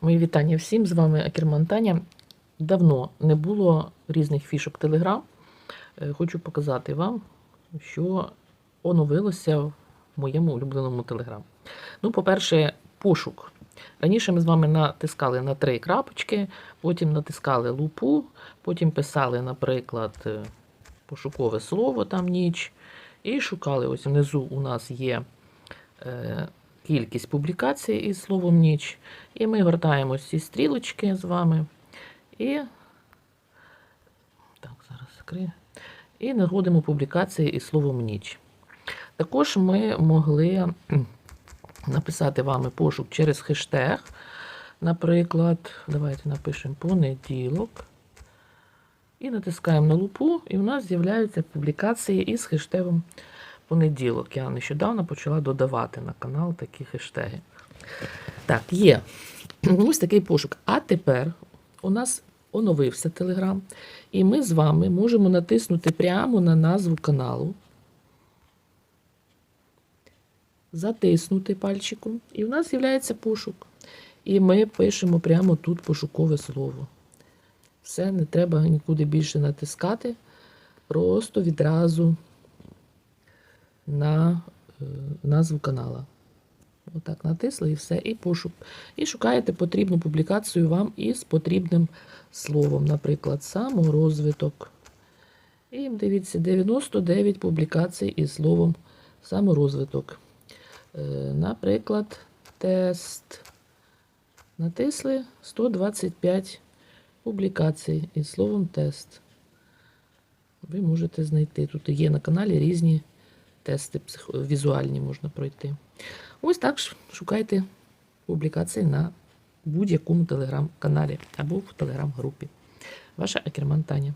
Мої вітання всім. З вами Акерман Таня. Давно не було різних фішок Телеграм. Е, Хочу показати вам, що оновилося в моєму улюбленому Телеграм. Ну, по-перше, пошук. Раніше ми з вами натискали на три крапочки, потім натискали лупу, потім писали, наприклад, е, пошукове слово там ніч. І шукали. Ось внизу у нас є е, кількість публікацій із словом ніч. І ми гортаємо ці стрілочки з вами. І так, зараз закрию. І знаходимо публікації із словом ніч. Також ми могли написати вами пошук через хештег. Наприклад, давайте напишемо понеділок. І натискаємо на лупу, і у нас з'являються публікації із хештегом понеділок. Я нещодавно почала додавати на канал такі хештеги. Так, є. Ось такий пошук. А тепер у нас оновився Телеграм, і ми з вами можемо натиснути прямо на назву каналу, затиснути пальчиком, і у нас з'являється пошук. І ми пишемо прямо тут пошукове слово. Все, не треба нікуди більше натискати. Просто відразу на е, назву канала. Отак натисли і все, і пошук. І шукаєте потрібну публікацію вам із потрібним словом, наприклад, саморозвиток. І дивіться, 99 публікацій із словом саморозвиток. Е, Наприклад, тест. Натисли 125 публікацій із словом тест. Ви можете знайти. Тут є на каналі різні тести візуальні можна пройти. Ось так шукайте публікації на будь-якому телеграм-каналі або в телеграм-групі. Ваша Акерман Таня.